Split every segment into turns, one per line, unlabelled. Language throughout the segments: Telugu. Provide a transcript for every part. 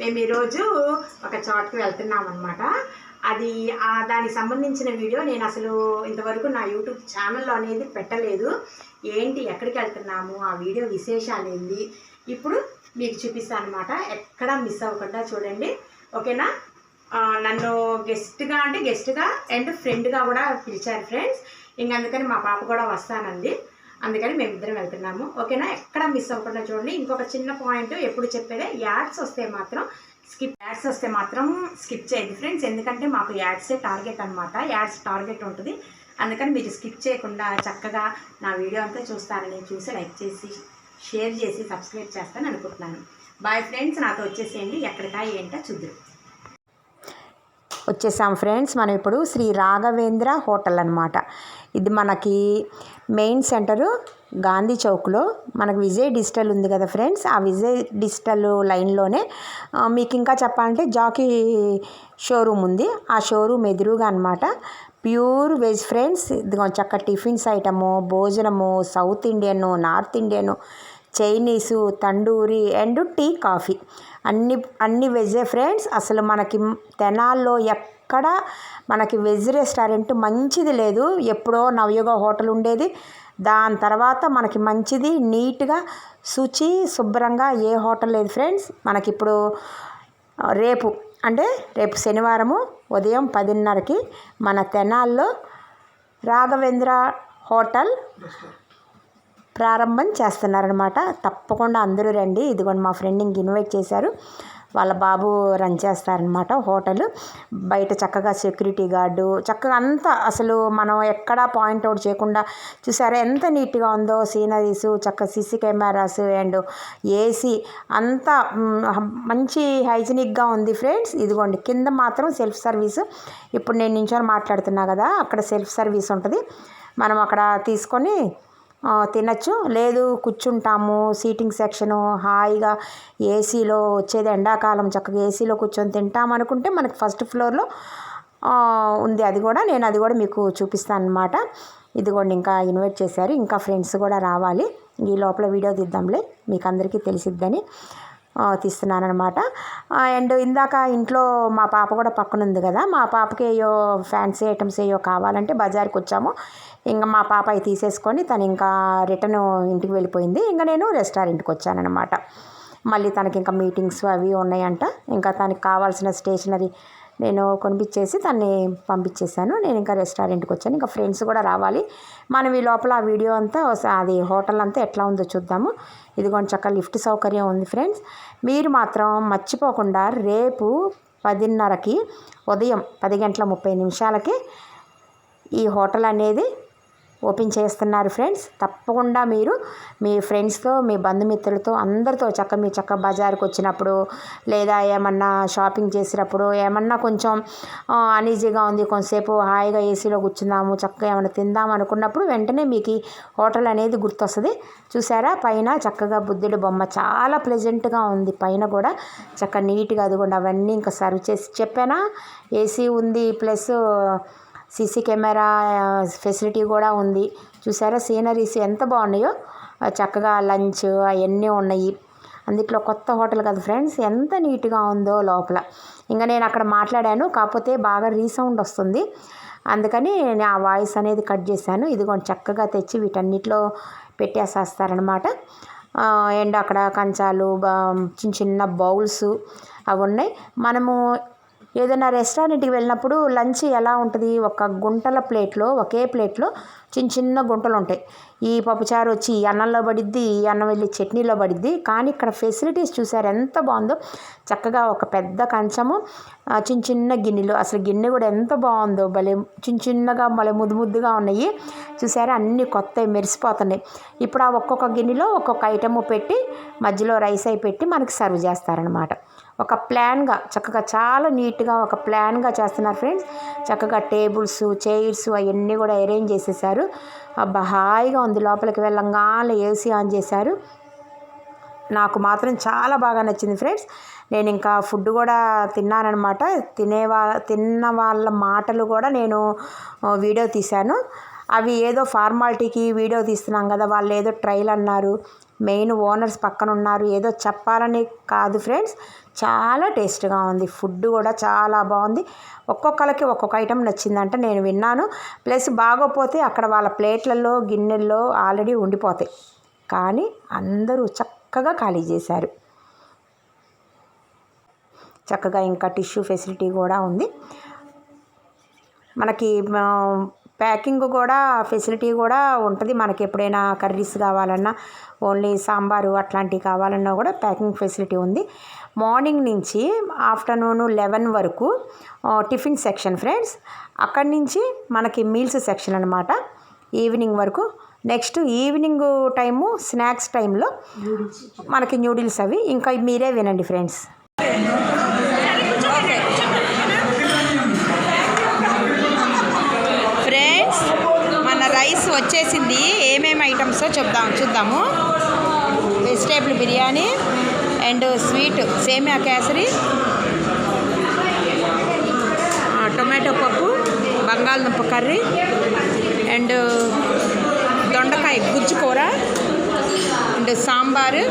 మేము ఈరోజు ఒక చోటకి వెళ్తున్నాం అనమాట అది దానికి సంబంధించిన వీడియో నేను అసలు ఇంతవరకు నా యూట్యూబ్ ఛానల్లో అనేది పెట్టలేదు. ఏంటి ఎక్కడికి వెళ్తున్నాము ఆ వీడియో విశేషాలు ఏంది? ఇప్పుడు మీకు చూపిస్తాను అనమాట ఎక్కడ మిస్ అవ్వకుండా చూడండి. ఓకేనా? నన్ను గెస్ట్గా అంటే గెస్ట్గా అండ్ ఫ్రెండ్గా కూడా పిలిచారు ఫ్రెండ్స్. ఇంక అందుకని మా పాప కూడా వస్తానంది. అందుకని మేమిద్దరం వెళ్తున్నాము. ఓకేనా? ఎక్కడ మిస్ అవ్వకుండా చూడండి. ఇంకొక చిన్న పాయింట్ ఎప్పుడు చెప్పేదే యాడ్స్ వస్తే మాత్రం స్కిప్ యాడ్స్ వస్తే మాత్రం స్కిప్ చేయండి ఫ్రెండ్స్. ఎందుకంటే మాకు యాడ్సే టార్గెట్ అనమాట యాడ్స్ టార్గెట్ ఉంటుంది. అందుకని మీరు స్కిప్ చేయకుండా చక్కగా నా వీడియో అంతా చూస్తారని చూసి లైక్ చేసి షేర్ చేసి సబ్స్క్రైబ్ చేస్తాను అనుకుంటున్నాను. Bye friends. నాతో వచ్చేసేయండి. ఎక్కడికా ఏంటో చూద్దరు వచ్చేసాం ఫ్రెండ్స్. మనం ఇప్పుడు శ్రీ రాఘవేంద్ర హోటల్ అనమాట ఇది మనకి మెయిన్ సెంటరు గాంధీ చౌక్లో. మనకు విజయ్ డిజిటల్ ఉంది కదా ఫ్రెండ్స్. ఆ విజయ్ డిజిటల్ లైన్లోనే మీకు ఇంకా చెప్పాలంటే జాకీ షోరూమ్ ఉంది. ఆ షోరూమ్ ఎదురుగా అనమాట ప్యూర్ వెజ్ ఫ్రెండ్స్. ఇదిగో చక్క టిఫిన్స్ ఐటము భోజనము South Indian North Indian Chinese tandoori and tea coffee. అన్ని అన్ని వెజే ఫ్రెండ్స్. అసలు మనకి తెనాల్లో ఎక్కడ మనకి వెజ్ రెస్టారెంట్ మంచిది లేదు. ఎప్పుడో నవయుగ హోటల్ ఉండేది. దాని తర్వాత మనకి మంచిది నీట్గా శుచి శుభ్రంగా ఏ హోటల్ లేదు ఫ్రెండ్స్. మనకిప్పుడు ఇప్పుడు రేపు అంటే రేపు శనివారము ఉదయం పదిన్నరకి మన తెనాల్లో రాఘవేంద్ర హోటల్ ప్రారంభం చేస్తున్నారనమాట. తప్పకుండా అందరూ రండి. ఇదిగోండి మా ఫ్రెండ్ ఇంక ఇన్వైట్ చేశారు. వాళ్ళ బాబు రన్ చేస్తారనమాట హోటల్. బయట చక్కగా సెక్యూరిటీ గార్డు చక్కగా అంతా అసలు మనం ఎక్కడా పాయింట్ అవుట్ చేయకుండా చూసారా ఎంత నీట్గా ఉందో సీనరీస్ చక్క సీసీ కెమెరాస్ అండ్ ఏసీ అంతా మంచి హైజీనిక్గా ఉంది ఫ్రెండ్స్. ఇదిగోండి కింద మాత్రం సెల్ఫ్ సర్వీస్. ఇప్పుడు నేను నించొని మాట్లాడుతున్నా కదా అక్కడ సెల్ఫ్ సర్వీస్ ఉంటుంది. మనం అక్కడ తీసుకొని తినచ్చు. లేదు కూర్చుంటాము. సీటింగ్ సెక్షను హాయిగా ఏసీలో వచ్చేది ఎండాకాలం చక్కగా ఏసీలో కూర్చొని తింటాం అనుకుంటే మనకు ఫస్ట్ ఫ్లోర్లో ఉంది. అది కూడా నేను అది కూడా మీకు చూపిస్తాను అనమాట ఇదిగోండి ఇంకా ఇన్వైట్ చేశారు. ఇంకా ఫ్రెండ్స్ కూడా రావాలి. ఈ లోపల వీడియో తీద్దాంలే. మీకు అందరికీ తెలిసిద్దని. తీస్తున్నానమాట అండ్ ఇందాక ఇంట్లో మా పాప కూడా పక్కన ఉంది కదా మా పాపకి ఏయో ఫ్యాన్సీ ఐటమ్స్ ఏయో కావాలంటే బజార్కి వచ్చాము. ఇంకా మా పాప అవి తీసేసుకొని తను ఇంకా రిటర్న్ ఇంటికి వెళ్ళిపోయింది. ఇంకా నేను రెస్టారెంట్కి వచ్చానమాట మళ్ళీ తనకి ఇంకా మీటింగ్స్ అవి ఉన్నాయంట. ఇంకా తనకి కావాల్సిన స్టేషనరీ నేను కొనిపించేసి తన్ని పంపించేశాను. నేను ఇంకా రెస్టారెంట్కి వచ్చాను. ఇంకా ఫ్రెండ్స్ కూడా రావాలి. మనం ఈ లోపల ఆ వీడియో అంతా అది హోటల్ అంతా ఎట్లా ఉందో చూద్దాము. ఇదిగోండి చక్క లిఫ్ట్ సౌకర్యం ఉంది ఫ్రెండ్స్. మీరు మాత్రం మర్చిపోకుండా రేపు పదిన్నరకి ఉదయం పది గంటల ముప్పై నిమిషాలకి ఈ హోటల్ అనేది ఓపెన్ చేస్తున్నారు ఫ్రెండ్స్. తప్పకుండా మీరు మీ ఫ్రెండ్స్తో మీ బంధుమిత్రులతో అందరితో చక్క మీ చక్క బజార్కి వచ్చినప్పుడు లేదా ఏమన్నా షాపింగ్ చేసినప్పుడు ఏమన్నా కొంచెం అనీజీగా ఉంది కొంతసేపు హాయిగా ఏసీలో కూర్చుందాము చక్కగా ఏమైనా తిందాం అనుకున్నప్పుడు వెంటనే మీకు ఈ హోటల్ అనేది గుర్తొస్తుంది. చూసారా? పైన చక్కగా బుద్ధుడి బొమ్మ చాలా ప్లెజెంట్గా ఉంది. పైన కూడా చక్క నీట్గా అదిగోండి అవన్నీ ఇంకా సర్వ్ చేసి చెప్పానా? ఏసీ ఉంది ప్లస్ సీసీ కెమెరా ఫెసిలిటీ కూడా ఉంది. చూసారా సీనరీస్ ఎంత బాగున్నాయో. చక్కగా లంచ్ అవన్నీ ఉన్నాయి. అందుట్లో కొత్త హోటల్ కదా ఫ్రెండ్స్ ఎంత నీట్గా ఉందో లోపల. ఇంకా నేను అక్కడ మాట్లాడాను కాకపోతే బాగా రీసౌండ్ వస్తుంది. అందుకని నేను ఆ వాయిస్ అనేది కట్ చేశాను. ఇదిగోండి చక్కగా తెచ్చి వీటన్నిటిలో పెట్టేసేస్తారనమాట అండ్ అక్కడ కంచాలు చిన్న చిన్న బౌల్స్ అవి ఉన్నాయి. మనము ఏదైనా రెస్టారెంట్కి వెళ్ళినప్పుడు లంచ్ ఎలా ఉంటుంది? ఒక గుంటల ప్లేట్లో ఒకే ప్లేట్లో చిన్న చిన్న గుంటలు ఉంటాయి. ఈ పప్పుచారు వచ్చి ఈ అన్నంలో పడిద్ది ఈ అన్నం వెళ్ళి చట్నీలో పడిద్ది. కానీ ఇక్కడ ఫెసిలిటీస్ చూసారు ఎంత బాగుందో. చక్కగా ఒక పెద్ద కంచము చిన్న చిన్న గిన్నెలు. అసలు గిన్నె కూడా ఎంత బాగుందో. భలే చిన్న చిన్నగా భలే ముద్దు ముద్దుగా ఉన్నాయి. చూసారా? అన్ని కొత్తవి మెరిసిపోతున్నాయి. ఇప్పుడు ఆ ఒక్కొక్క గిన్నెలో ఒక్కొక్క ఐటము పెట్టి మధ్యలో రైస్ అయి పెట్టి మనకి సర్వ్ చేస్తారనమాట ఒక ప్లాన్గా చక్కగా చాలా నీట్గా ఒక ప్లాన్గా చేస్తున్నారు ఫ్రెండ్స్. చక్కగా టేబుల్స్ చైర్స్ అవన్నీ కూడా అరేంజ్ చేసేసారు. అబ్బా హాయిగా ఉంది. లోపలికి వెళ్ళంగానే ఏసీ ఆన్ చేశారు. నాకు మాత్రం చాలా బాగా నచ్చింది ఫ్రెండ్స్. నేను ఇంకా ఫుడ్ కూడా తిన్నానమాట తినేవా తిన్న వాళ్ళ మాటలు కూడా నేను వీడియో తీశాను. అవి ఏదో ఫార్మాలిటీకి వీడియో తీస్తున్నాం కదా వాళ్ళు ఏదో ట్రైల్ అన్నారు. మెయిన్ ఓనర్స్ పక్కన ఉన్నారు ఏదో చెప్పాలని కాదు ఫ్రెండ్స్. చాలా టేస్ట్గా ఉంది. ఫుడ్ కూడా చాలా బాగుంది. ఒక్కొక్కరికి ఒక్కొక్క ఐటెం నచ్చిందంట నేను విన్నాను. ప్లస్ బాగోపోతే అక్కడ వాళ్ళ ప్లేట్లలో గిన్నెల్లో ఆల్రెడీ ఉండిపోతాయి. కానీ అందరూ చక్కగా ఖాళీ చేశారు. చక్కగా ఇంకా టిష్యూ ఫెసిలిటీ కూడా ఉంది. మనకి ప్యాకింగ్ కూడా ఫెసిలిటీ కూడా ఉంటుంది. మనకి ఎప్పుడైనా కర్రీస్ కావాలన్నా ఓన్లీ సాంబారు అట్లాంటివి కావాలన్నా కూడా ప్యాకింగ్ ఫెసిలిటీ ఉంది. మార్నింగ్ నుంచి ఆఫ్టర్నూన్ లెవెన్ వరకు టిఫిన్ సెక్షన్ ఫ్రెండ్స్. అక్కడి నుంచి మనకి మీల్స్ సెక్షన్ అనమాట ఈవినింగ్ వరకు. నెక్స్ట్ ఈవినింగ్ టైము స్నాక్స్ టైంలో మనకి న్యూడిల్స్ అవి. ఇంకా మీరే వినండి ఫ్రెండ్స్ మన రైస్ వచ్చేసింది ఏమేమి ఐటమ్స్ చెప్దాం చూద్దాము. వెజిటేబుల్ బిర్యానీ అండ్ స్వీట్ సేమియా కేసరి. టొమాటో పప్పు బంగాళదుంప కర్రీ అండ్ దొండకాయ గుజ్జు కూర అండ్ సాంబారు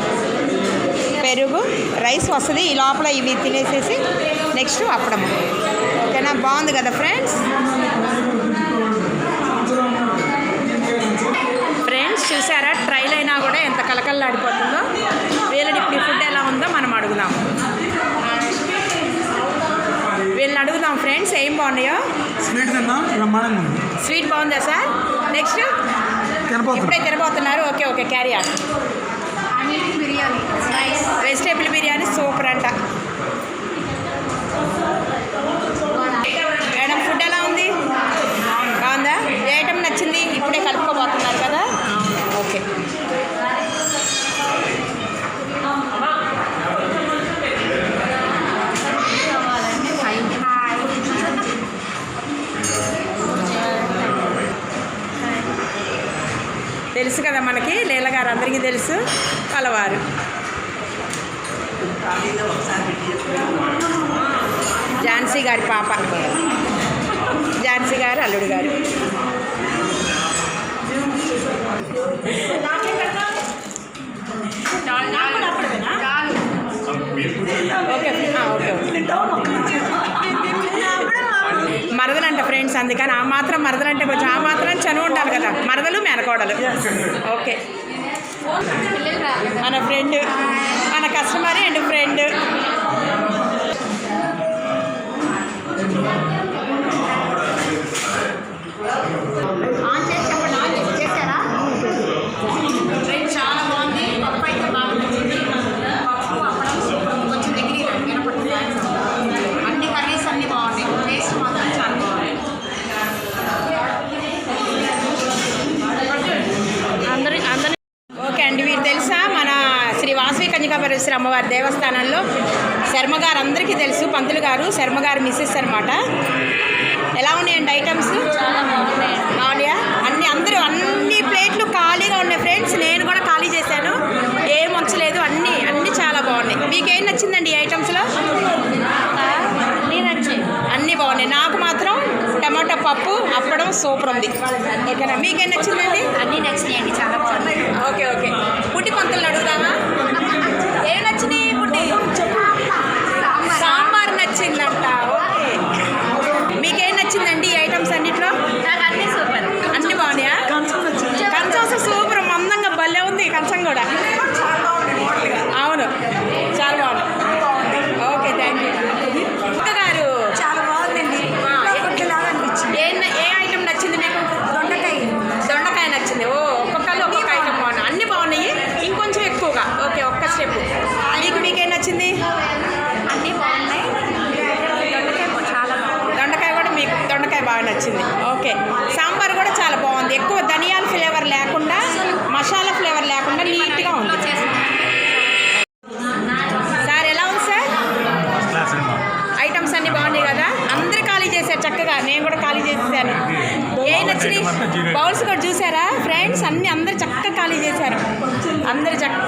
పెరుగు రైస్ వస్తుంది. ఈ లోపల ఇవి తినేసేసి నెక్స్ట్ అప్పడం ఓకేనా? బాగుంది కదా ఫ్రెండ్స్? చూసారా? ట్రైల్ అయినా కూడా ఎంత కలకల్లాడిపోతుందో వీళ్ళని ఇప్పుడు ఫుడ్ ఎలా ఉందో మనం అడుగుదాం. వీళ్ళని అడుగుదాం ఫ్రెండ్స్ ఏం బాగున్నాయో?
స్వీట్
స్వీట్ బాగుందా సార్? నెక్స్ట్
తినపోతుంది
ఇప్పుడే తినబోతున్నారు. Okay okay carry on
biryani.
Vegetable biryani super అంట మేడం ఫుడ్ ఎలా ఉంది బాగుందా ఏ ఐటమ్ నచ్చింది ఇప్పుడే కలుపుకోబోతున్నారు కదా ఓకే తెలుసు కదా మనకి లీలగారు అందరికీ తెలుసు. కలవారు. ఝాన్సీ గారి పాప. ఝాన్సీ గారు అల్లుడు గారు. మరదలంట అందుకని ఆ మాత్రం మరదలంటే కొంచెం ఆ మాత్రం చనువు ఉండాలి కదా. మరదలు మెనకోడలు. ఓకే. మన ఫ్రెండ్ మన కస్టమర్ అండ్ ఫ్రెండ్. కన్యకాపరేశ్వరి అమ్మవారి దేవస్థానంలో శర్మ గారు అందరికీ తెలుసు పంతులు గారు శర్మ గారు మిస్సెస్ అనమాట ఎలా ఉన్నాయండి ఐటమ్స్
బాగున్నాయి?
అన్ని అందరూ అన్ని ప్లేట్లు ఖాళీగా ఉన్నాయి ఫ్రెండ్స్ నేను కూడా ఖాళీ చేశాను. ఏం ఉంచలేదు అన్నీ అన్నీ చాలా బాగున్నాయి. మీకేం నచ్చిందండి ఈ ఐటమ్స్లో
అన్నీ
బాగున్నాయి. నాకు మాత్రం టమాటా పప్పు అప్పడం సూపర్ ఉంది. ఓకేనా? మీకేం నచ్చిందండి?
అన్నీ నచ్చినాయండి చాలా బాగున్నాయి.
Okay okay.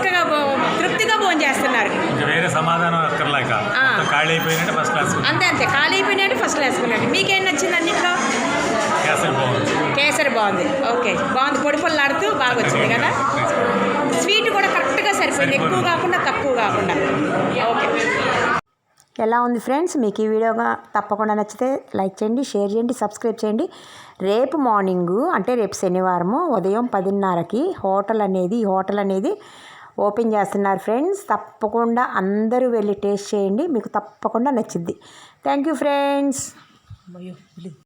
చక్కగా తృప్తిగా భోజనం చేస్తున్నారు.
వేరే సమాధానం అక్కర్లేక ఖాళీ అయిపోయినట్టు ఫస్ట్ క్లాస్
అంతే అంతే. ఖాళీ అయిపోయినట్టు ఫస్ట్ క్లాస్ మీకేం నచ్చింది అన్నింటిలో?
కేసరి బాగుంది.
కేసరి బాగుంది. ఓకే. బాగుంది. పొడి పొల్లాడుతూ బాగా వచ్చింది కదా? స్వీట్ కూడా కరెక్ట్గా
సరిపోయింది. ఎక్కువ కాకుండా తక్కువ కాకుండా. ఓకే.
ఎలా ఉంది ఫ్రెండ్స్? మీకు ఈ వీడియోగా తప్పకుండా నచ్చితే లైక్ చేయండి షేర్ చేయండి సబ్స్క్రైబ్ చేయండి. రేపు మార్నింగు అంటే రేపు శనివారము ఉదయం పదిన్నరకి హోటల్ అనేది హోటల్ అనేది ఓపెన్ చేస్తున్నారు ఫ్రెండ్స్. తప్పకుండా అందరూ వెళ్ళి టేస్ట్ చేయండి. మీకు తప్పకుండా నచ్చింది థ్యాంక్ యూ ఫ్రెండ్స్